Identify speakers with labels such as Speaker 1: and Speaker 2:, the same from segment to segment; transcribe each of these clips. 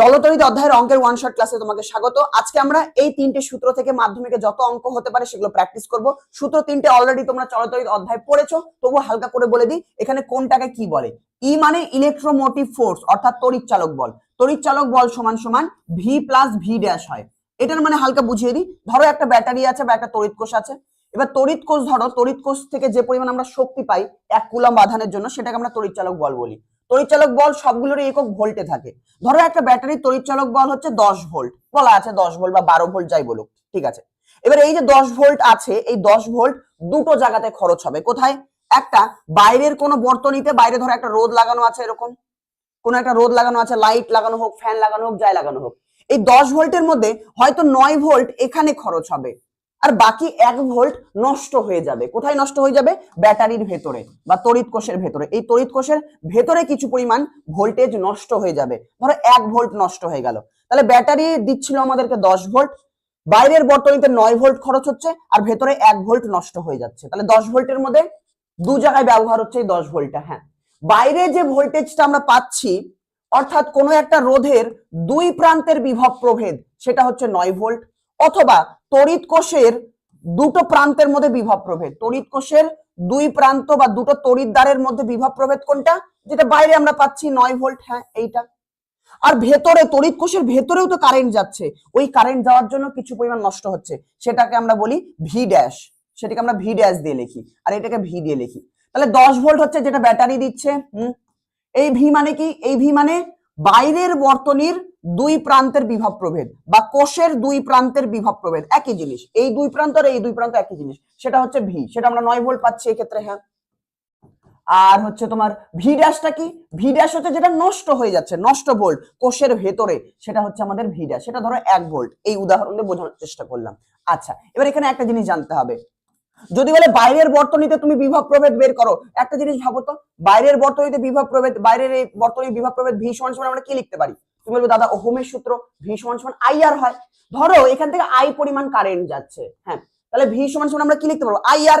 Speaker 1: চলতরিত অধ্যায়ের অঙ্কের one shot ক্লাসে তোমাকে স্বাগত। আজকে আমরা এই তিনটে সূত্র থেকে মাধ্যমিকে যত অঙ্ক হতে পারে সেগুলো প্র্যাকটিস করব। সূত্র তিনটে অলরেডি তোমরা চলতরিত অধ্যায় পড়েছো, তবু হালকা করে বলে দিই, এখানে কোনটাকে কি বলে? ই মানে ইলেকট্রোমোটিভ ফোর্স অর্থাৎ তড়িৎ চালক বল। তড়িৎ চালক বল সমান সমান ভি প্লাস ভি ড্যাশ হয়। এটার মানে হালকা বুঝিয়ে দিই, ধরো একটা ব্যাটারি আছে বা একটা তড়িৎ কোষ আছে। এবার তড়িৎ কোষ ধরো, তড়িৎ কোষ থেকে যে পরিমাণ আমরা শক্তি পাই এক কুলাম বাঁধানোর জন্য, সেটাকে আমরা তড়িৎ চালক বল বলি। তড়িৎচালক বল সবগুলোর একক ভোল্টে থাকে। ধরো একটা ব্যাটারির তড়িৎচালক বল হচ্ছে দশ ভোল্ট বলা আছে দশ ভোল্ট বা বারো ভোল্ট যাই বলুক, ঠিক আছে? এবার এই যে দশ ভোল্ট আছে, এই দশ ভোল্ট দুটো জায়গাতে খরচ হবে, কোথায়? একটা বাইরের কোনো বর্তনীতে, বাইরে ধরো একটা রোদ লাগানো আছে এরকম, কোন একটা রোদ লাগানো আছে লাইট লাগানো হোক ফ্যান লাগানো হোক, যাই লাগানো হোক। এই দশ ভোল্টের মধ্যে হয়তো নয় ভোল্ট এখানে খরচ হবে। আর বাকি এক ভোল্ট নষ্ট হয়ে যাবে। কোথায় নষ্ট হয়ে যাবে? ব্যাটারির ভেতরে বা তড়িৎ কোষের ভেতরে। এই তড়িৎ কোষের ভেতরে কিছু পরিমাণ ভোল্টেজ নষ্ট হয়ে যাবে। ধরো এক ভোল্ট নষ্ট হয়ে গেল। তাহলে ব্যাটারি দিচ্ছিল আমাদেরকে দশ ভোল্ট, বাইরের বর্তনীতে নয় ভোল্ট খরচ হচ্ছে আর ভেতরে এক ভোল্ট নষ্ট হয়ে যাচ্ছে। তাহলে দশ ভোল্টের মধ্যে দু জায়গায় ব্যবহার হচ্ছে এই দশ ভোল্টটা হ্যাঁ। বাইরে যে ভোল্টেজটা আমরা পাচ্ছি, অর্থাৎ কোনো একটা রোধের দুই প্রান্তের বিভব প্রভেদ, সেটা হচ্ছে নয় ভোল্ট অথবা তড়িৎ কোষের দুটো প্রান্তের মধ্যে বিভব প্রভেদ। তড়িৎ কোষের দুই প্রান্ত বা দুটো তড়িৎ দ্বারের মধ্যে বিভব প্রভেদ কোনটা? যেটা বাইরে আমরা পাচ্ছি নয় ভোল্ট হ্যাঁ এইটা। আর ভেতরে, তড়িৎ কোষের ভেতরেও তো কারেন্ট যাচ্ছে। ওই কারেন্ট যাওয়ার জন্য কিছু পরিমাণ নষ্ট হচ্ছে। সেটাকে আমরা বলি ভি ড্যাশ সেটাকে আমরা ভি ড্যাশ দিয়ে লিখি। আর এটাকে ভি দিয়ে লিখি। তাহলে দশ ভোল্ট হচ্ছে যেটা ব্যাটারি দিচ্ছে এই ভি মানে কি? এই ভি মানে বাইরের বর্তনীর দুই প্রান্তের বিভব প্রভেদ বা কোষের দুই প্রান্তের বিভব প্রভেদ, একই জিনিস। এই দুই প্রান্ত আর এই দুই প্রান্ত একই জিনিস। সেটা হচ্ছে ভি সেটা আমরা নয় ভোল্ট পাচ্ছি এক্ষেত্রে হ্যাঁ। আর হচ্ছে তোমার ভি ড্যাশটা কি? ভি ড্যাশ হচ্ছে যেটা নষ্ট হয়ে যাচ্ছে, নষ্ট ভোল্ট, কোষের ভেতরে। সেটা হচ্ছে আমাদের ভি ড্যাশ সেটা ধরো এক ভোল্ট। এই উদাহরণ দিয়ে বোঝানোর চেষ্টা করলাম। আচ্ছা এবার এখানে একটা জিনিস জানতে হবে। যদি বলে বাইরের বর্তনীতে তুমি বিভব প্রভেদ বের করো, একটা জিনিস ভাবো তো, বাইরের বর্তনীতে বিভব প্রভেদ, বাইরের এই বর্তনীর বিভব প্রভেদ ভি সমান সমান আমরা কি লিখতে পারি? তুমি বলবে, দাদা, ওহমের সূত্র ভি সমান সমান আই আর হয়। ধরো, এখান থেকে আই পরিমাণ কারেন্ট যাচ্ছে হ্যাঁ। তাহলে ভি সমান সমান আমরা কি লিখতে পারব? আই আর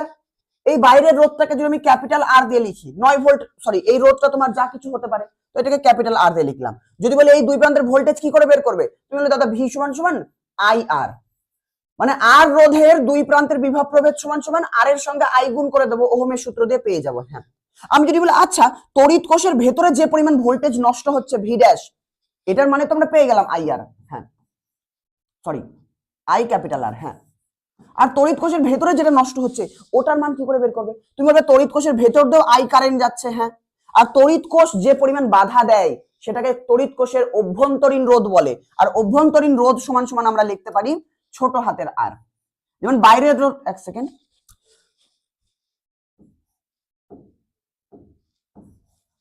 Speaker 1: এই বাইরের রোধটাকে যদি আমি ক্যাপিটাল আর দিয়ে লিখি, নয় ভোল্ট সরি এই রোধটা তোমার যা কিছু হতে পারে, তো এটাকে ক্যাপিটাল আর দিয়ে লিখলাম। যদি বলে এই দুই প্রান্তের ভোল্টেজ কি করে বের করবে? তুমি বলে দাদা ভি সমান সমান আই আর মানে আর রোধের দুই প্রান্তের বিভব প্রভেদ সমান সমান আর এর সঙ্গে আই গুণ করে দেবো, ওহমের সূত্র দিয়ে পেয়ে যাব হ্যাঁ। আমি যদি বলি আচ্ছা তড়িৎ কোষের ভেতরে যে পরিমাণ ভোল্টেজ নষ্ট হচ্ছে ভি ড্যাশ এটার মানে তো আমরা পেয়ে গেলাম আই আর হ্যাঁ। সরি আই ক্যাপিটাল আর হ্যাঁ। আর তড়িৎ কোষের ভেতরে যেটা নষ্ট হচ্ছে, ওটার মান কি করে বের করবে? তুমি বলবে তড়িৎ কোষের ভেতর দিয়েও আই কারেন্ট যাচ্ছে হ্যাঁ। আর তড়িৎ কোষ যে পরিমাণ বাধা দেয়, সেটাকে তড়িৎ কোষের অভ্যন্তরীণ রোধ বলে। আর অভ্যন্তরীণ রোধ সমান সমান আমরা লিখতে পারি ছোট হাতের আর যেমন বাইরের রোধ, এক সেকেন্ড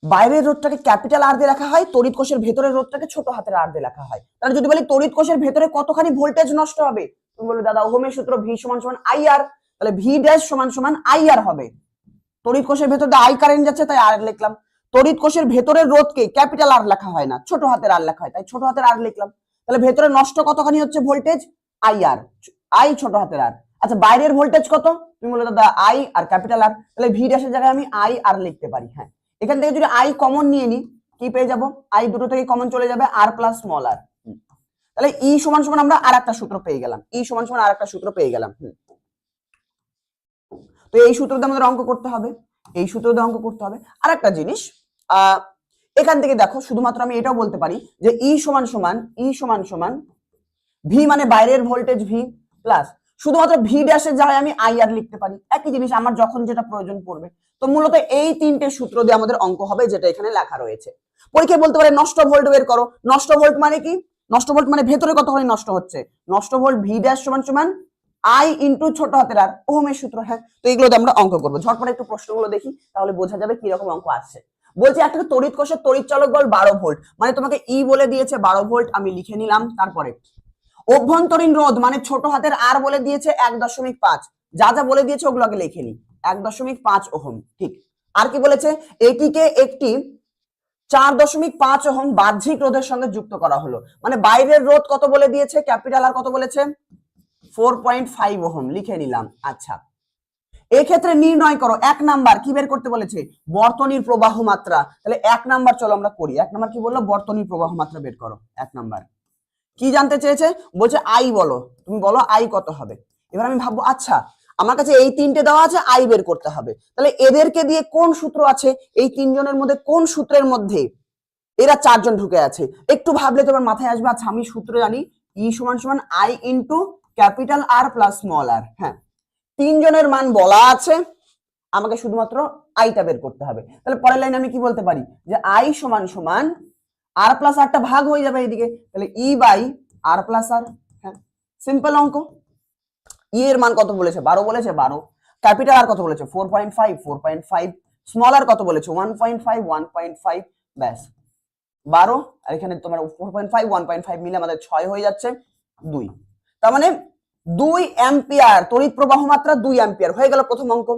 Speaker 1: বাইরের রোধটাকে ক্যাপিটাল আর দিয়ে লেখা হয়, তড়িৎ কোষের ভেতরের রোধটাকে ছোট হাতের আর দিয়ে লেখা হয়। তাহলে যদি বলি তড়িৎ কোষের ভেতরে কতখানি ভোল্টেজ নষ্ট হবে? তুমি বলবে দাদা, ওহমের সূত্র ভি সমান সমান আই আর তাহলে ভি ড্যাশ সমান সমান আই আর হবে। তড়িৎ কোষের ভেতর আই কারেন্ট যাচ্ছে, তাই আর লিখলাম। তড়িৎ কোষের ভেতরের রোধকে ক্যাপিটাল আর লেখা হয় না, ছোট হাতের আর লেখা হয়, তাই ছোট হাতের আর লিখলাম। তাহলে ভেতরে নষ্ট কতখানি হচ্ছে? ভোল্টেজ আই আর আই ছোট হাতের আর আচ্ছা বাইরের ভোল্টেজ কত? তুমি বলে দাদা আই আর ক্যাপিটাল আর তাহলে ভি ড্যাশের জায়গায় আমি আই আর লিখতে পারি হ্যাঁ। এখান থেকে যদি আই কমন নিয়ে নিই কি পেয়ে যাব? আই দুটো থেকে কমন চলে যাবে আর প্লাস স্মল আর তাহলে ই সমান সমান আমরা আর একটা সূত্র পেয়ে গেলাম। ই সমান সমান আর একটা সূত্র পেয়ে গেলাম। তো এই সূত্র দিয়ে আমাদের অঙ্ক করতে হবে। এই সূত্র দিয়ে অঙ্ক করতে হবে। আর একটা জিনিস আহ এখান থেকে দেখো শুধুমাত্র আমি এটাও বলতে পারি যে ই সমান সমান ই সমান সমান ভি মানে বাইরের ভোল্টেজ ভি প্লাস শুধুমাত্র ভি ড্যাশের জায়গায় আমি আই আর লিখতে পারি। একই জিনিস আমার যখন যেটা প্রয়োজন পড়বে। তো মূলত এই তিনটে সূত্র দিয়ে আমাদের অঙ্ক হবে যেটা এখানে লেখা রয়েছে। পরীক্ষায় বলতে পারে নষ্ট ভোল্ট বের করো। নষ্ট ভোল্ট মানে কি? নষ্ট ভোল্ট মানে ভেতরে কতখানি নষ্ট হচ্ছে? নষ্ট ভোল্ট ভি ড্যাশ সমান সমান আই ইন্টু ছোট হাতের আর ওহমের সূত্র হ্যাঁ? তো এগুলোতে আমরা অঙ্ক করব। ঝটপট একটু প্রশ্নগুলো দেখি, তাহলে বোঝা যাবে কীরকম অঙ্ক আসছে বলছে একটা তড়িৎ কোষের তড়িৎ চালক বল বারো ভোল্ট মানে তোমাকে ই বলে দিয়েছে বারো ভোল্ট আমি লিখে নিলাম তারপরে। অভ্যন্তরীণ রোধ মানে ছোট হাতের আর বলে দিয়েছে এক দশমিক পাঁচ। যা যা বলে দিয়েছে ওগুলো আগে লিখে নি এক দশমিক পাঁচ ওহম, ঠিক। আর কি বলেছে? এটিকে একটি চার দশমিক পাঁচ ওহম বাহ্যিক রোধের সঙ্গে যুক্ত করা হলো। মানে বাইরের রোধ কত বলে দিয়েছে? ক্যাপিটাল আর কত বলেছে? ফোর পয়েন্ট ফাইভ ওহম, লিখে নিলাম। আচ্ছা। এক্ষেত্রে নির্ণয় করো, এক নাম্বার কি বের করতে বলেছে? বর্তনীর প্রবাহ মাত্রা। তাহলে এক নাম্বার চলো আমরা করি। এক নাম্বার কি বলল? বর্তনীর প্রবাহ মাত্রা বের করো। এক নাম্বার। কি জানতে চেয়েছে? বলছে, আই বলো। তুমি বলো, আই কত হবে? এবার আমি ভাববো আচ্ছা আমার কাছে এই তিনটে দেওয়া আছে, আই বের করতে হবে। তাহলে এদেরকে দিয়ে কোন সূত্র আছে? এই তিনজনের মধ্যে কোন সূত্রের মধ্যে এরা চারজন ঢুকে আছে? একটু ভাবলে তোমার মাথায় আসবে আচ্ছা আমি সূত্র জানি। ই সমান সমান I into capital R plus small R. হ্যাঁ তিনজনের মান বলা আছে। আমাকে শুধুমাত্র আইটা বের করতে হবে। তাহলে পরের লাইনে আমি কি বলতে পারি? যে আই সমান সমান আর প্লাস আরটা ভাগ হয়ে যাবে এইদিকে। তাহলে E by R plus R হ্যাঁ সিম্পল অঙ্ক। ই এর মান কত বলেছে? বারো বলেছে, বারো। ক্যাপিটাল আর কত বলেছে? Four point five four point five small R কত বলেছে? One point five one point five ব্যাস। বারো, আর এখানে তোমার four point five one point five মিলে আমাদের ছয় হয়ে যাচ্ছে দুই। তার মানে দুই অ্যাম্পিয়ার তড়িৎ প্রবাহ মাত্রা দুই অ্যাম্পিয়ার হয়ে গেল প্রথম অঙ্ক।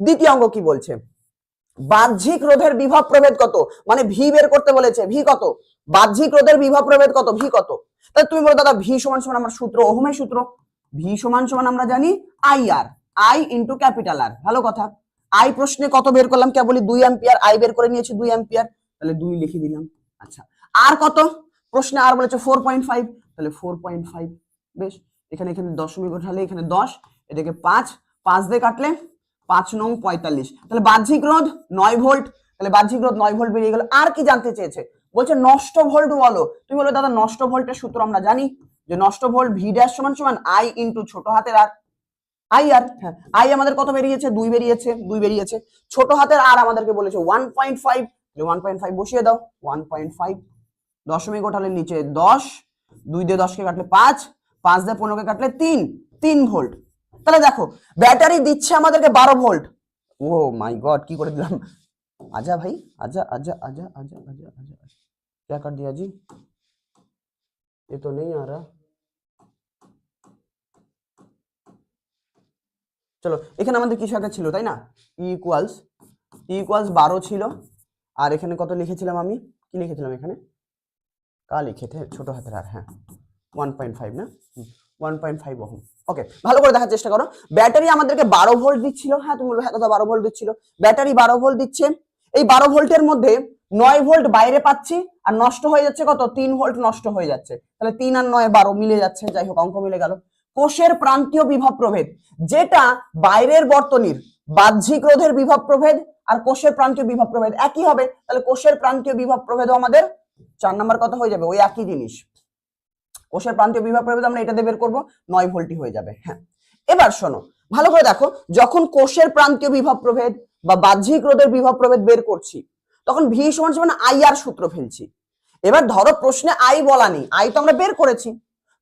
Speaker 1: দ্বিতীয় অঙ্ক কি বলছে? বাহ্যিক রোধের বিভব প্রভেদ কত? মানে ভি বের করতে বলেছে, ভি কত? বাহ্যিক রোধের বিভব প্রভেদ কত? ভি কত? তাহলে তুমি বলো দাদা, ভি সমান সমান আমার সূত্র, ওহমের সূত্র? ভি সমান সমান আমরা জানি I R I into capital R ভালো কথা। আই প্রশ্নে কত বের করলাম? কেবলই দুই অ্যাম্পিয়ার আই বের করে নিয়েছি দুই অ্যাম্পিয়ার তাহলে দুই লিখে দিলাম। আচ্ছা আর কত? প্রশ্নে আর বলেছে ফোর পয়েন্ট ফাইভ তাহলে ফোর পয়েন্ট ফাইভ বেশ। এখানে এখানে দশমিক ওঠালে এখানে দশ এদিকে পাঁচ পাঁচ দিয়ে কাটলে পাঁচ নং পঁয়তাল্লিশ। তাহলে বাহ্যিক রোধ নয় ভোল্ট। তাহলে বাহ্যিক রোধ নয় ভোল্ট বেরিয়ে গেল। আর কি জানতে চেয়েছে? বলছে নষ্ট ভোল্ট বলো। তুমি বলো, দাদা, নষ্ট ভোল্টের সূত্র আমরা জানি যে নষ্ট ভোল্ট ভি ড্যাশ সমান সমান আই ইন্টু ছোট হাতের আর আই আর হ্যাঁ আই আমাদের কত বেরিয়েছে? দুই বেরিয়েছে দুই বেরিয়েছে। ছোট হাতের আর আমাদেরকে বলেছে one point five one point five বসিয়ে দাও। ওয়ান পয়েন্ট ফাইভ দশমিক ওঠালে নিচে দশ, দুই দিয়ে দশকে কাটলে পাঁচ পাঁচ দিয়ে পনেরোকে কাটলে তিন। তিন ভোল্ট। তাহলে দেখো ব্যাটারি দিচ্ছে আমাদেরকে বারো ভোল্ট ও মাই গড কি করে দিলাম আজা ভাই আজা আজা আজা আজা আজা आजा क्या कर दिया जी ये तो नहीं आ रहा চলো এখানে আমাদের কিছু একটা ছিল তাই না ই ইকুয়ালস ই ইকুয়ালস বারো ছিল আর এখানে কত লিখেছিলাম আমি কি লিখেছিলাম এখানে কা লিখেতে ছোট হাতের আর হ্যাঁ ওয়ান পয়েন্ট ফাইভ না ওয়ান পয়েন্ট ফাইভ ওহম ওকে ভালো করে দেখার চেষ্টা করো। ব্যাটারি আমাদেরকে বারো ভোল্ট দিচ্ছিল। হ্যাঁ তুমি বলবে হ্যাঁ বারো ভোল্ট দিচ্ছিল। ব্যাটারি বারো ভোল্ট দিচ্ছে। এই বারো ভোল্টের মধ্যে নয় ভোল্ট বাইরে পাচ্ছি আর নষ্ট হয়ে যাচ্ছে কত? তিন ভোল্ট নষ্ট হয়ে যাচ্ছে। তাহলে তিন আর নয় বারো মিলে যাচ্ছে। যাই হোক, অঙ্ক মিলে গেল। কোষের প্রান্তীয় বিভব প্রভেদ, যেটা বাইরের বর্তনীর বাহ্যিক রোধের বিভব প্রভেদ আর কোষের প্রান্তীয় বিভব প্রভেদ একই হবে। তাহলে কোষের প্রান্তীয় বিভব প্রভেদও আমাদের চার নাম্বার কত হয়ে যাবে? ওই একই জিনিস। কোষের প্রান্তীয় বিভব প্রভেদ আমরা এটাতে বের করব, নয় ভোল্টই হয়ে যাবে হ্যাঁ। এবার শোনো, ভালো করে দেখো, যখন কোষের প্রান্তীয় বিভব প্রভেদ বা বাহ্যিক রোধের বিভব প্রভেদ বের করছি, তখন ভি সমান সমান আই সূত্র ফেলছি। এবার ধরো প্রশ্নে আই বলা নেই, আই তো আমরা বের করেছি।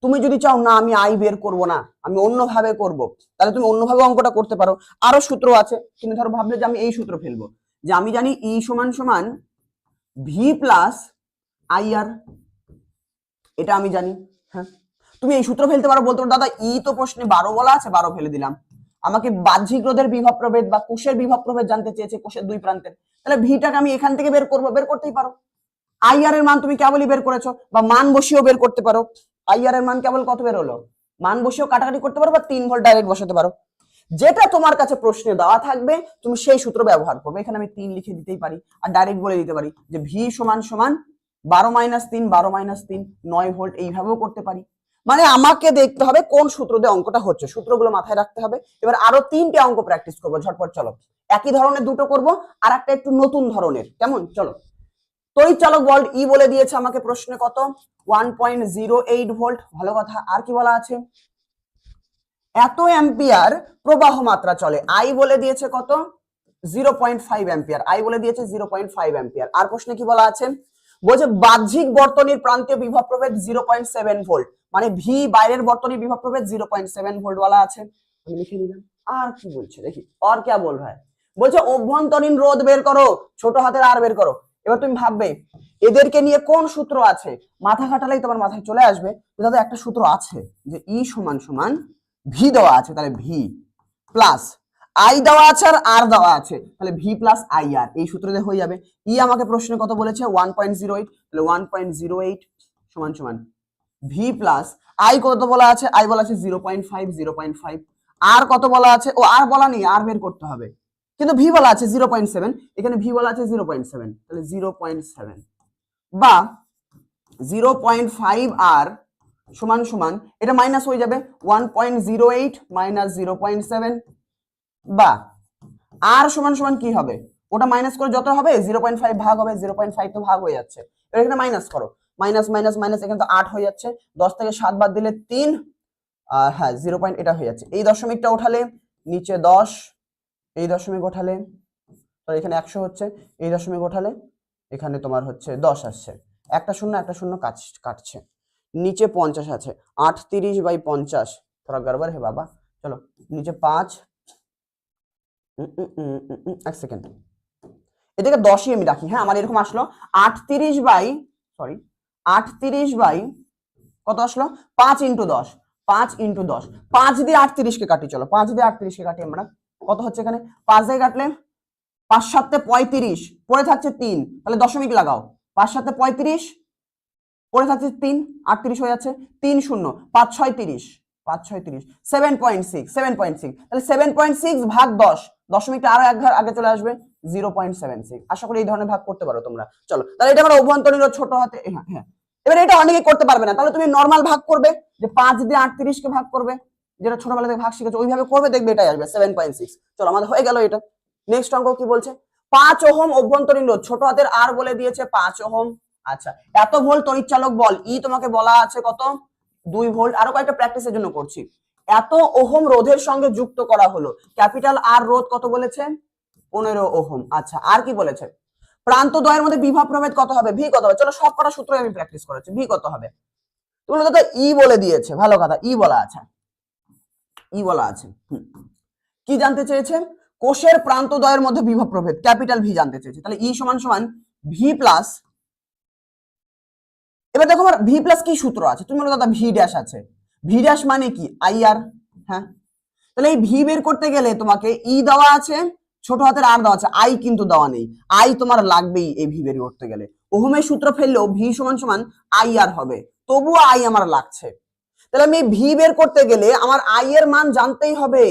Speaker 1: তুমি যদি চাও, না, আমি আই বের করব না, আমি অন্যভাবে করব, তাহলে তুমি অন্যভাবে অঙ্কটা করতে পারো। আরও সূত্র আছে তুমি ধরো ভাবলে যে আমি এই সূত্র ফেলব, যে আমি জানি ই সমান সমান ভি প্লাস আই আর, এটা আমি জানি। হ্যাঁ? তুমি এই সূত্র ফেলতে পারো, বলতে পারো, দাদা, ই তো প্রশ্নে বারো বলা আছে, বারো ফেলে দিলাম। আমাকে বাহ্যিক রোধের বিভব প্রভেদ বা কোষের বিভব প্রভেদ জানতে চেয়েছে কোষের দুই প্রান্তের তাহলে ভিটাকে আমি এখান থেকে বের করব, বের করতেই পারো। আই আর এর মান তুমি কেবলই বের করেছ, বা মান বসিয়েও বের করতে পারো। আই আর এর মান কেবল কত বের হলো? মান বসিয়েও কাটাকাটি করতে পারো বা তিন ভোল্ট ডাইরেক্ট বসাতে পারো। যেটা তোমার কাছে প্রশ্নে দেওয়া থাকবে, তুমি সেই সূত্র ব্যবহার করবে। এখানে আমি তিন লিখে দিতেই পারি, আর ডাইরেক্ট বলে দিতে পারি যে ভি সমান সমান বারো মাইনাস তিন, বারো মাইনাস তিন, নয় ভোল্ট এইভাবেও করতে পারি। মানে আমাকে দেখতে হবে কোন সূত্র দিয়ে অঙ্কটা হচ্ছে। সূত্রগুলো মাথায় রাখতে হবে। এবার আরও তিনটে অঙ্ক প্র্যাকটিস করব, ঝটপট চলো। একই ধরনের দুটো করব, আর একটা একটু নতুন ধরনের। কেমন? চলো। তড়িৎ চালক ভোল্ট ই বলে দিয়েছে আমাকে প্রশ্নে কত? One point zero eight volt ভালো কথা। আর কি বলা আছে? এত অ্যাম্পিয়ার প্রবাহ মাত্রা চলে। আই বলে দিয়েছে কত? Zero point five ampere. I বলে দিয়েছে জিরো পয়েন্ট ফাইভ অ্যাম্পিয়ার। আর প্রশ্নে কি বলা আছে? বলছে বাহ্যিক বর্তনীর প্রান্তীয় বিভব প্রভেদ জিরো পয়েন্ট সেভেন ভোল্ট। মানে ভি বাইরের বর্তনীর বিভব প্রভেদ জিরো পয়েন্ট সেভেন ভোল্ট বলা আছে। আমি লিখে নিলাম। আর কি বলছে? দেখি। আর কে বল ভাই বলছে, অভ্যন্তরীণ রোধ বের করো, ছোট হাতের আর বের করো। এবার তুমি ভাববে, এদেরকে নিয়ে কোন সূত্র আছে? মাথা খাটালেই তোমার মাথায় চলে আসবে দাদা, একটা সূত্র আছে যে ই সমান সমান ভি দেওয়া আছে, তাহলে ভি প্লাস আই দেওয়া আছে আর আর দেওয়া আছে। তাহলে ভি প্লাস আই আর এই সূত্র দিয়ে হয়ে যাবে। ই আমাকে প্রশ্নে কত বলেছে? ওয়ান পয়েন্ট জিরো এইট তাহলে ওয়ান পয়েন্ট জিরো এইট সমান সমান ভি প্লাস আই কত বলা আছে? আই বলা আছে zero point five zero point five R কত বলা আছে? ও আর বলা নেই আর বের করতে হবে। কিন্তু ভি বলা আছে জিরো পয়েন্ট সেভেন এখানে ভি বলা আছে জিরো পয়েন্ট সেভেন তাহলে জিরো পয়েন্ট সেভেন বা জিরো পয়েন্ট ফাইভ আর সমান সমান, এটা মাইনাস হয়ে যাবে one point zero eight minus zero point seven বা আর সমান সমান কি হবে? ওটা মাইনাস করে যত হবে জিরো পয়েন্ট ফাইভ ভাগ হবে জিরো পয়েন্ট ফাইভ তো ভাগ হয়ে যাচ্ছে। এবার এখানে মাইনাস করো। মাইনাস মাইনাস মাইনাস এখানে তো আট হয়ে যাচ্ছে। দশ থেকে সাত বাদ দিলে তিন, আর হ্যাঁ জিরো পয়েন্ট এটা হয়ে যাচ্ছে। এই দশমিকটা ওঠালে নিচে দশ, এই দশমিক ওঠালে এখানে একশো হচ্ছে, এই দশমিক ওঠালে এখানে তোমার হচ্ছে দশ আসছে। একটা শূন্য একটা শূন্য কাট কাটছে। নিচে পঞ্চাশ আছে। আট তিরিশ বাই পঞ্চাশ থোড়া হে বাবা। চলো, নিচে পাঁচ এক সেকেন্ড এটাকে দশই আমি রাখি হ্যাঁ আমার এরকম আসলো। আট তিরিশ বাই সরি আট তিরিশ বাই কত আসলো? পাঁচ ইন্টু দশ, পাঁচ ইন্টু দশ। পাঁচ দিয়ে আটত্রিশকে কাটি চলো, পাঁচ দিয়ে আটত্রিশকে কাটি আমরা। কত হচ্ছে এখানে? পাঁচ দিয়ে কাটলে পাঁচ সাতে পঁয়ত্রিশ, পড়ে থাকছে তিন। তাহলে দশমিক লাগাও। পাঁচ সাতে পঁয়ত্রিশ, পড়ে থাকছে তিন, আটত্রিশ হয়ে যাচ্ছে তিন শূন্য, পাঁচ ছয় তিরিশ। পাঁচ ছয় তিরিশ। সেভেন পয়েন্ট সিক্স ভাগ দশ আরও এক আগে সিক্স আশা করি হ্যাঁ হ্যাঁ। ভাগ করবে যেটা ছোটবেলা থেকে ভাগ শিখেছো, ওইভাবে করবে, দেখবে এটাই আসবে সেভেন পয়েন্ট সিক্স চলো, আমাদের হয়ে গেল এটা। নেক্সট অঙ্ক কি বলছে? পাঁচ ওহম অভ্যন্তরীণ রোধ, ছোট হাতের আর বলে দিয়েছে পাঁচ ওহম। আচ্ছা এত ভোল্ট তড়িৎচালক বল, ই তোমাকে বলা আছে কত? দুই ভোল্ট আরও কয়েকটা প্র্যাকটিসের জন্য করছি। এত ওহম রোধের সঙ্গে যুক্ত করা হলো। ক্যাপিটাল আর রোধ কত বলেছে পনেরো ওহম। আচ্ছা আর কি বলেছে প্রান্ত দ্বয়ের মধ্যে বিভব প্রভেদ কত হবে? ভি কত হবে? চলো সব কটা সূত্র আমি প্র্যাকটিস করেছি ভি কত হবে? তুমি দাদা ই বলে দিয়েছে। ভালো কথা ই বলা আছে। ই বলা আছে। কি জানতে চেয়েছে কোষের প্রান্ত দ্বয়ের মধ্যে বিভব প্রভেদ। ক্যাপিটাল ভি জানতে চেয়েছে। তাহলে ই সমান সমান ভি প্লাস এবার দেখো আমার ভি প্লাস কি সূত্র আছে? তুমি বলো, দাদা ভি ড্যাশ আছে। ভি ড্যাশ মানে কি? আই আর হ্যাঁ? তাহলে এই ভি বের করতে গেলে তোমাকে ই দেওয়া আছে, ছোট হাতের আর দেওয়া আছে। আই কিন্তু দেওয়া নেই। আই তোমার লাগবেই এই ভি বের করতে গেলে। ওহমের সূত্র ফেললেও ভি সমান সমান আই আর হবে। তবুও আই আমার লাগছে। তাহলে আমি ভি বের করতে গেলে আমার আই এর মান জানতেই হবে।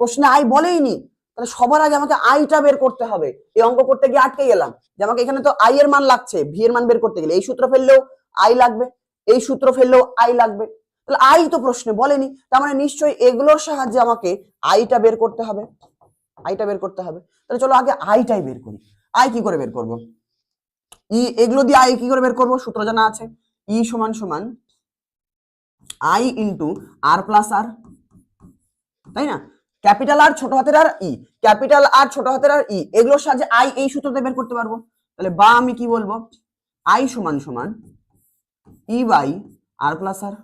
Speaker 1: প্রশ্নে আই বলেইনি। তাহলে সবার আগে আমাকে আইটা বের করতে হবে। এই অঙ্ক করতে গিয়ে আটকে গেলাম। যে আমাকে এখানে তো আই এর মান লাগছে ভি এর মান বের করতে গেলে। এই সূত্র ফেললেও আই লাগবে, এই সূত্র ফেললেও আই লাগবে। তাহলে আই তো প্রশ্নে বলেনি, তার মানে নিশ্চয়ই এগুলোর সাহায্যে আমাকে আইটা বের করতে হবে। আইটা বের করতে হবে। তাহলে চলো আগে আইটাই বের করি। আই কি করে বের করব? ই, এগুলো দিয়ে আই কি করে বের করব? সূত্র জানা আছে। ই সমান সমান I into R plus R, তাই না? ক্যাপিটাল আর ছোট হাতের আর ই, ক্যাপিটাল আর ছোট হাতের আর ই, এগুলোর সাহায্যে আই এই সূত্রতে বের করতে পারব। তাহলে বা আমি কি বলব? আই সমান সমান ই বাই আর প্লাস আর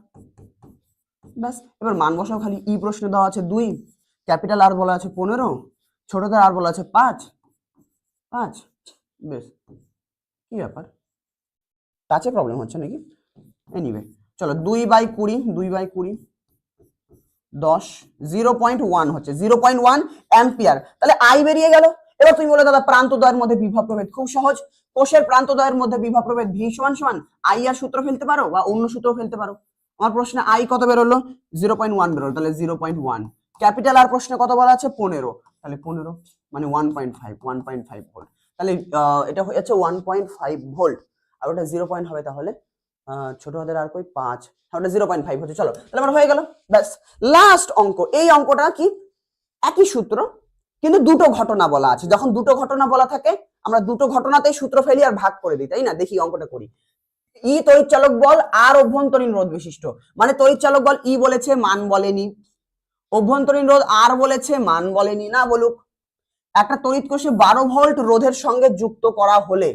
Speaker 1: ব্যাস, এবার মান বসাও খালি। ই প্রশ্ন দেওয়া আছে দুই, ক্যাপিটাল আর বলা আছে পনেরো, ছোটদের আর বলা আছে পাঁচ। পাঁচ। বেশ কি ব্যাপার? টাচে প্রবলেম হচ্ছে নাকি? এনিওয়ে চলো দুই বাই কুড়ি, দুই বাই কুড়ি, দশ জিরো পয়েন্ট ওয়ান হচ্ছে জিরো পয়েন্ট ওয়ান অ্যাম্পিয়ার তাহলে আই বেরিয়ে গেল। এবার তুমি বলে দাদা, প্রান্তদ্বয়ের মধ্যে বিভব প্রভেদ খুব সহজ। কোষের প্রান্তদ্বয়ের মধ্যে বিভব প্রভেদ ভি সমান। সমান আই আর সূত্র ফেলতে পারো বা অন্য সূত্র ফেলতে পারো? আমার প্রশ্নে আই কত বেরোলো? জিরো পয়েন্ট ওয়ান বেরোলো। তাহলে zero point one capital R প্রশ্নে কত বলা আছে? পনেরো। তাহলে পনেরো মানে one point five one point five volt তাহলে এটা হয়ে যাচ্ছে ওয়ান পয়েন্ট ফাইভ ভোল্ট আর ওটা জিরো পয়েন্ট হবে তাহলে ছোট হাতের আর কই? পাঁচ। ওটা জিরো পয়েন্ট ফাইভ হচ্ছে। চলো, তাহলে আমার হয়ে গেল। ব্যাস লাস্ট অঙ্ক। এই অঙ্কটা কি? একই সূত্র কিন্তু দুটো ঘটনা বলা আছে। যখন দুটো ঘটনা বলা থাকে, আমরা দুটো ঘটনাতেই সূত্র ফেলি আর ভাগ করে দিই, তাই না? দেখি অঙ্কটা করি। ই তড়িৎচালক বল, আর অভ্যন্তরীণ রোধ বিশিষ্ট। মানে তড়িৎচালক বল ই বলেছে, মান বলেনি। অভ্যন্তরীণ রোধ আর বলেছে, মান বলেনি, না বলুক। একটা তড়িৎ কোষে বারো ভোল্ট রোধের সঙ্গে যুক্ত করা হলে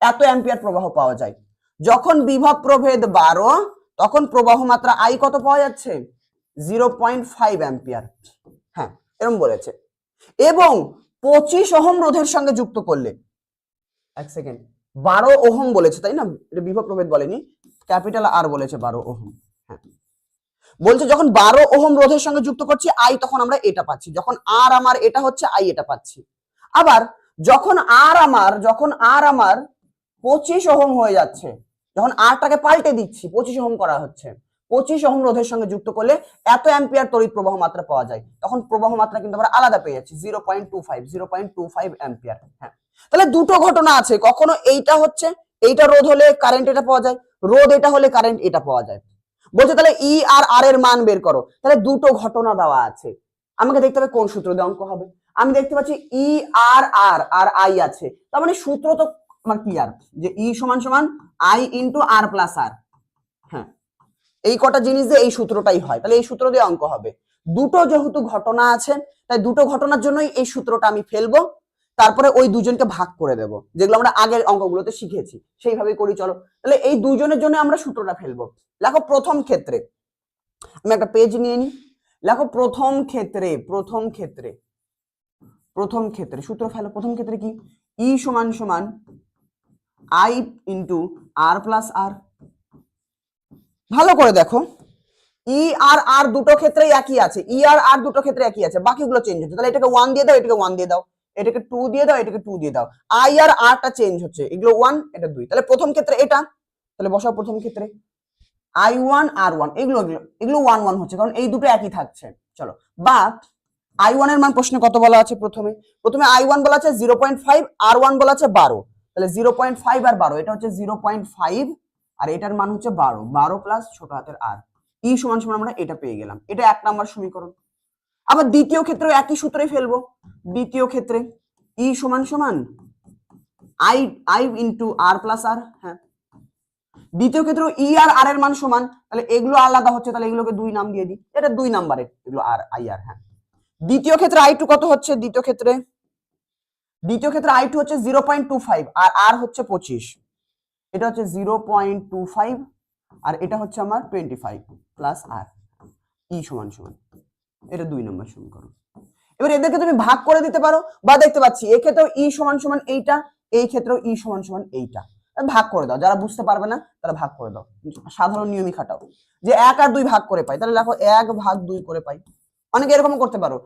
Speaker 1: এত অ্যাম্পিয়ার প্রবাহ পাওয়া যায়। যখন বিভব প্রভেদ বারো, তখন প্রবাহ মাত্রা আই কত পাওয়া যাচ্ছে? Zero point five ampere. হ্যাঁ এরকম বলেছে। এবং পঁচিশ ওহম রোধের সঙ্গে যুক্ত করলে। এক সেকেন্ড বারো ওহম বলেছে, তাই না? এটা বিভব প্রভেদ বলেনি। ক্যাপিটাল আর বলেছে বারো ওহম। হ্যাঁ। বলছে যখন বারো ওহম রোধের সঙ্গে যুক্ত করছি আই তখন আমরা এটা পাচ্ছি। যখন আর আমার, এটা হচ্ছে আই এটা পাচ্ছি। আবার যখন আর আমার, যখন আর আমার পঁচিশ ওহম হয়ে যাচ্ছে, যখন আরটাকে পাল্টে দিচ্ছি, পঁচিশ ওহম করা হচ্ছে পঁচিশ ওহম রোধের সঙ্গে যুক্ত করলে এত অ্যাম্পিয়ার তড়িৎ প্রবাহ মাত্রা পাওয়া যায়। তখন প্রবাহ মাত্রা কিন্তু আমরা আলাদা পেয়ে যাচ্ছি zero point two five zero point two five ampere. হ্যাঁ। তাহলে দুটো ঘটনা আছে, কখনো এইটা হচ্ছে, এইটা রোধ হলে কারেন্ট এটা পাওয়া যায়, রোধ এটা হলে কারেন্ট এটা পাওয়া যায়। বলছে তাহলে ই আর আর এর মান বের করো, তাহলে দুটো ঘটনা দেওয়া আছে। আমাকে দেখতে হবে কোন সূত্র দিয়ে অঙ্ক হবে। আমি দেখতে পাচ্ছি ই আর আর আর আই আছে। তার মানে সূত্র তো আমার ক্লিয়ার যে ই সমান সমান I into R plus R হ্যাঁ। এই কটা জিনিস দিয়ে এই সূত্রটাই হয়। তাহলে এই সূত্র দিয়ে অঙ্ক হবে। দুটো যেহেতু ঘটনা আছে, তাই দুটো ঘটনার জন্যই এই সূত্রটা আমি ফেলব। তারপরে ওই দুজনকে ভাগ করে দেব, যেগুলো আমরা আগের অঙ্কগুলোতে শিখেছি। সেইভাবে করি, চলো। তাহলে এই দুজনের জন্য আমরা সূত্রটা ফেলব। লেখো প্রথম ক্ষেত্রে। আমি একটা পেজ নিয়ে নিই। দেখো প্রথম ক্ষেত্রে প্রথম ক্ষেত্রে প্রথম ক্ষেত্রে, সূত্র ফেলো। প্রথম ক্ষেত্রে কি? ই সমান সমান I into R plus R ভালো করে দেখো। ই আর আর দুটো ক্ষেত্রে একই আছে। ই আর আর দুটো ক্ষেত্রে একই আছে। বাকিগুলো চেঞ্জ হচ্ছে। তাহলে এটাকে ওয়ান দিয়ে দাও, এটাকে ওয়ান দিয়ে দাও। এটাকে টু দিয়ে দাও, এটাকে টু দিয়ে দাও। আই আর আরটা চেঞ্জ হচ্ছে। এগুলো ওয়ান এটা দুই। তাহলে প্রথম ক্ষেত্রে এটা। তাহলে বসাও প্রথম ক্ষেত্রে। আই ওয়ান আর ওয়ান এগুলো এগুলো ওয়ান ওয়ান হচ্ছে। কারণ এই দুটো একই থাকছে। চলো। বা আই ওয়ানের মান প্রশ্নে কত বলা আছে প্রথমে? প্রথমে আই ওয়ান বলা আছে zero point five R one বলা আছে বারো। তাহলে জিরো পয়েন্ট ফাইভ আর বারো। এটা হচ্ছে জিরো পয়েন্ট ফাইভ আর এটার মান হচ্ছে বারো। বারো প্লাস ছোট হাতের আর। ই সমান সমান আমরা এটা পেয়ে গেলাম। এটা এক নাম্বার সমীকরণ। আবার দ্বিতীয় ক্ষেত্রে একই সূত্রে ফেলব। দ্বিতীয় ক্ষেত্রে ই সমান সমান I I into R plus R হ্যাঁ। দ্বিতীয় ক্ষেত্রে ই আর আর এর মান সমান। তাহলে এগুলো আলাদা হচ্ছে, তাহলে এগুলোকে দুই নাম দিয়ে দিই। এটা দুই নাম্বারের, এগুলো আর আই আর হ্যাঁ। দ্বিতীয় ক্ষেত্রে আই টু কত হচ্ছে? দ্বিতীয় ক্ষেত্রে দ্বিতীয় ক্ষেত্রে আই টু হচ্ছে জিরো পয়েন্ট টু ফাইভ আর আর হচ্ছে পঁচিশ। এটা হচ্ছে zero point two five R এটা হচ্ছে আমার twenty five plus R E সমান সমান। এটা দুই নম্বর সমীকরণ। এবার এদেরকে তুমি ভাগ করে দিতে পারো বা দেখতে পাচ্ছি, এক্ষেত্রেও ই সমান সমান এইটা, এই ক্ষেত্রেও ই সমান সমান এইটা। ভাগ করে দাও, যারা বুঝতে পারবে না, তারা ভাগ করে দাও। সাধারণ নিয়মই খাটাও। যে এক আর দুই ভাগ করে পাই, তাহলে দেখো এক ভাগ দুই করে পাই। অনেকে এরকম করতে পারো।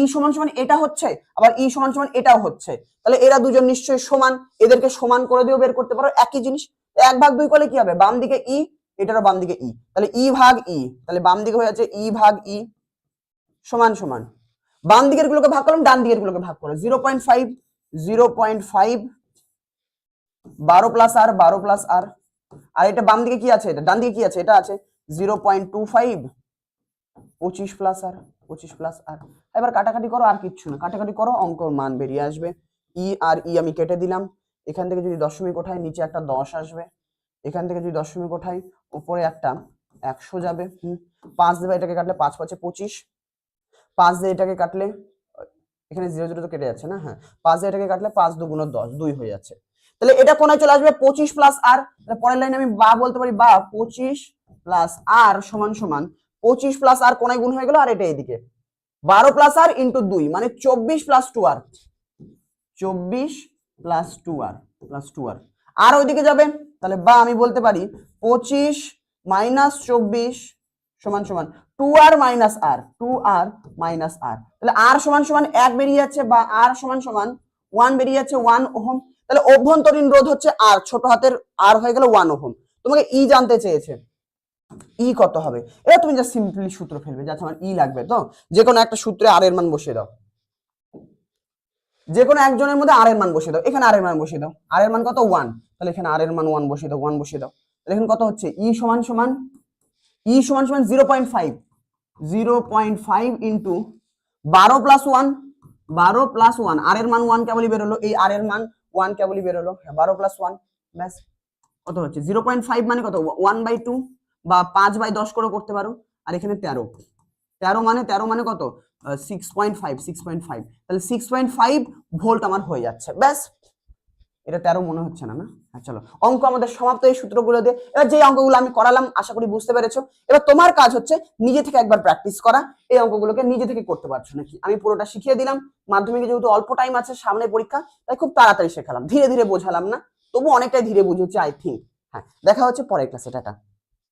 Speaker 1: ই সমান সমান এটা হচ্ছে, আবার ই সমান সমান এটাও হচ্ছে। তাহলে এরা দুজন নিশ্চয়ই সমান, এদেরকে সমান করে দিয়েও বের করতে পারো একই জিনিস। এক ভাগ দুই করলে কি হবে? বাম দিকে ই, এটারও বাম দিকে ই। তাহলে ই ভাগ ই, তাহলে বাম দিকে হয়ে যাচ্ছে ই ভাগ ই সমান সমান। বাম দিকের গুলোকে ভাগ করলাম, ডান দিকের গুলোকে ভাগ করো। Zero point five, zero point five, বারো প্লাস আর, বারো প্লাস আর। আর এটা বাম দিকে কি আছে? এটা ডান দিকে কি আছে? এটা আছে জিরো পয়েন্ট টু ফাইভ, পঁচিশ প্লাস আর। পঁচিশ প্লাস আর এবার কাটাকাটি করো, আর কিচ্ছু না। কাটাকাটি করো, অঙ্কর মান বেরিয়ে আসবে। ই আর ই আমি কেটে দিলাম। এখান থেকে যদি দশমিক ওঠাই নিচে একটা দশ আসবে। এখান থেকে যদি দশমিক ওঠাই উপরে একটা একশো যাবে। হুম। পাঁচ দেবে এটাকে কাটলে পাঁচ পাঁচে পঁচিশ। পাঁচ দিয়ে এটাকে কাটলে, এখানে জিরো জিরো তো কেটে যাচ্ছে না? হ্যাঁ। পাঁচ দিয়ে এটাকে কাটলে পাঁচ দুগুণ দশ, দুই হয়ে যাচ্ছে। তাহলে এটা কোনায় চলে আসবে? পঁচিশ প্লাস আর পরের লাইনে আমি বা বলতে পারি বা, পঁচিশ প্লাস আর সমান সমান পঁচিশ প্লাস আর কোনায় গুণ হয়ে গেল আর এটা এদিকে বারো প্লাস আর ইন্টু দুই মানে চব্বিশ প্লাস টু আর। চব্বিশ plus two R plus two R. R ওইদিকে যাবে, তাহলে বা আমি বলতে পারি পঁচিশ মাইনাস চব্বিশ সমান সমান two R minus R two R minus R তাহলে আর সমান সমান এক বেরিয়ে যাচ্ছে বা আর সমান সমান ওয়ান বেরিয়ে যাচ্ছে ওয়ান ওহম। তাহলে অভ্যন্তরীণ রোধ হচ্ছে আর ছোট হাতের আর হয়ে গেল ওয়ান ওহম। তোমাকে ই জানতে চেয়েছে। ই কত হবে। এবার তুমি যা সিম্পলি সূত্র ফেলবে যাচ্ছে আমার ই লাগবে, তো? যে কোনো একটা সূত্রে আর এর মান বসিয়ে দাও। যে কোনো একজনের মধ্যে আর এর মান বসিয়ে দাও। এখানে আর এর মান বসিয়ে দাও। আর এর মান কত? ওয়ান তাহলে এখানে আর এর মান ওয়ান বসিয়ে দাও ওয়ান বসিয়ে দাও। তাহলে এখানে কত হচ্ছে? ই সমান সমান ই সমান সমান zero point five zero point five into বারো প্লাস ওয়ান বারো প্লাস ওয়ান আর এর মান ওয়ান কেবলই বেরোলো এই আর এর মান ওয়ান কেবলই বেরোলো বারো প্লাস ওয়ান ব্যাস। কত হচ্ছে? জিরো পয়েন্ট ফাইভ মানে কত? ওয়ান বাই টু বা পাঁচ বাই দশ করে করতে পারো। আর এখানে তেরো। তেরো মানে তেরো মানে কত? Six point five six point five তাহলে সিক্স পয়েন্ট ফাইভ ভোল্ট আমার হয়ে যাচ্ছে। ব্যাস। এটা তেরো মনে হচ্ছে না না? হ্যাঁ চলো। অঙ্ক আমাদের সমাপ্ত। এই সূত্রগুলো দিয়ে এবার যে অঙ্কগুলো আমি করালাম, আশা করি বুঝতে পেরেছ। এবার তোমার কাজ হচ্ছে নিজে থেকে একবার প্র্যাকটিস করা। এই অঙ্কগুলোকে নিজে থেকে করতে পারছ নাকি? আমি পুরোটা শিখিয়ে দিলাম। মাধ্যমিকে যেহেতু অল্প টাইম আছে, সামনে পরীক্ষা, তাই খুব তাড়াতাড়ি শেখালাম। ধীরে ধীরে বোঝালাম না। তবু অনেকটাই ধীরে বুঝেছি আই থিঙ্ক হ্যাঁ দেখা হচ্ছে পরের ক্লাসে টাটা।